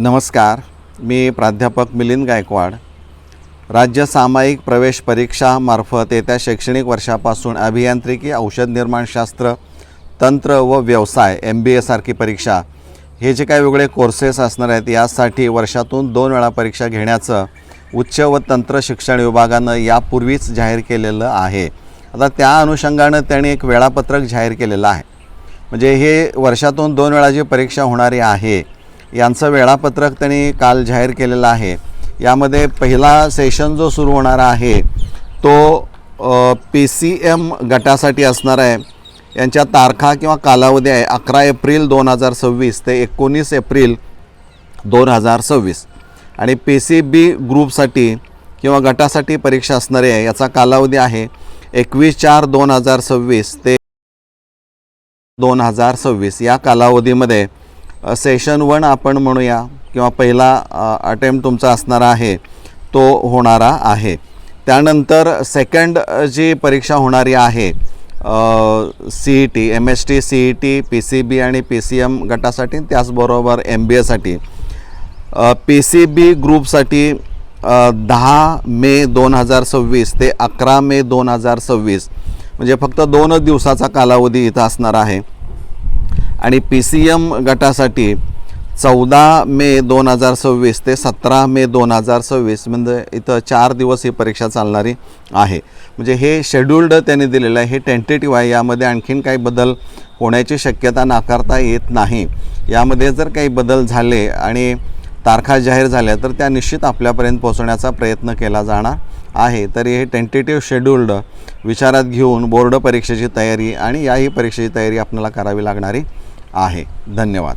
नमस्कार मी प्राध्यापक मिलिंद गायकवाड. राज्य सामायिक प्रवेश परीक्षामार्फत येत्या शैक्षणिक वर्षापासून अभियांत्रिकी औषध निर्माणशास्त्र तंत्र व व्यवसाय एम बी एसारखी परीक्षा हे जे काही वेगळे कोर्सेस असणार आहेत यासाठी वर्षातून दोन वेळा परीक्षा घेण्याचं उच्च व तंत्र शिक्षण विभागानं यापूर्वीच जाहीर केलेलं आहे. आता त्या अनुषंगानं त्यांनी एक वेळापत्रक जाहीर केलेलं आहे. म्हणजे हे वर्षातून दोन वेळा जी परीक्षा होणारी आहे यांचं वेळापत्रक त्यांनी काल जाहीर केलेलं आहे. यामध्ये पहिला सेशन जो सुरू होणार आहे तो पी सी एम गटासाठी असणार आहे. यांच्या तारखा किंवा कालावधी आहे अकरा एप्रिल दोन हजार सव्वीस ते एकोणीस एप्रिल दोन हजार सव्वीस. आणि पी सी बी ग्रुपसाठी किंवा गटासाठी परीक्षा असणारी आहे याचा कालावधी आहे एकवीस चार दोन हजार सव्वीस ते दोन हजार सव्वीस. या कालावधीमध्ये सेशन वन आपण म्हणूया किंवा पहिला अटेम्प्ट तुमचा असणारा आहे तो होणारा आहे. त्यानंतर सेकंड जी परीक्षा होणारी आहे C E T M S T C E T P C B आणि पी सी एम गटासाठी त्याचबरोबर एम बी एसाठी पी सी बी ग्रुपसाठी दहा मे दोन हजार सव्वीस ते अकरा मे दोन हजार सव्वीस म्हणजे फक्त दोनच दिवसाचा कालावधी इथं असणार आहे. आणि पी सी एम गटासाठी चौदा मे दोन हजार सव्वीस ते सतरा मे दोन हजार सव्वीस म्हणजे इथं चार दिवस ही परीक्षा चालणारी आहे. म्हणजे हे शेड्युल्ड त्यांनी दिलेलं आहे. हे टेंटेटिव्ह आहे. यामध्ये आणखीन काही बदल होण्याची शक्यता नाकारता येत नाही. यामध्ये जर काही बदल झाले आणि तारखा जाहीर झाल्या तर त्या निश्चित आपल्यापर्यंत पोहोचण्याचा प्रयत्न केला जाणार आहे. तरी हे टेंटेटिव्ह शेड्युल्ड विचारात घेऊन बोर्ड परीक्षेची तयारी आणि याही परीक्षेची तयारी आपल्याला करावी लागणारी आहे. धन्यवाद.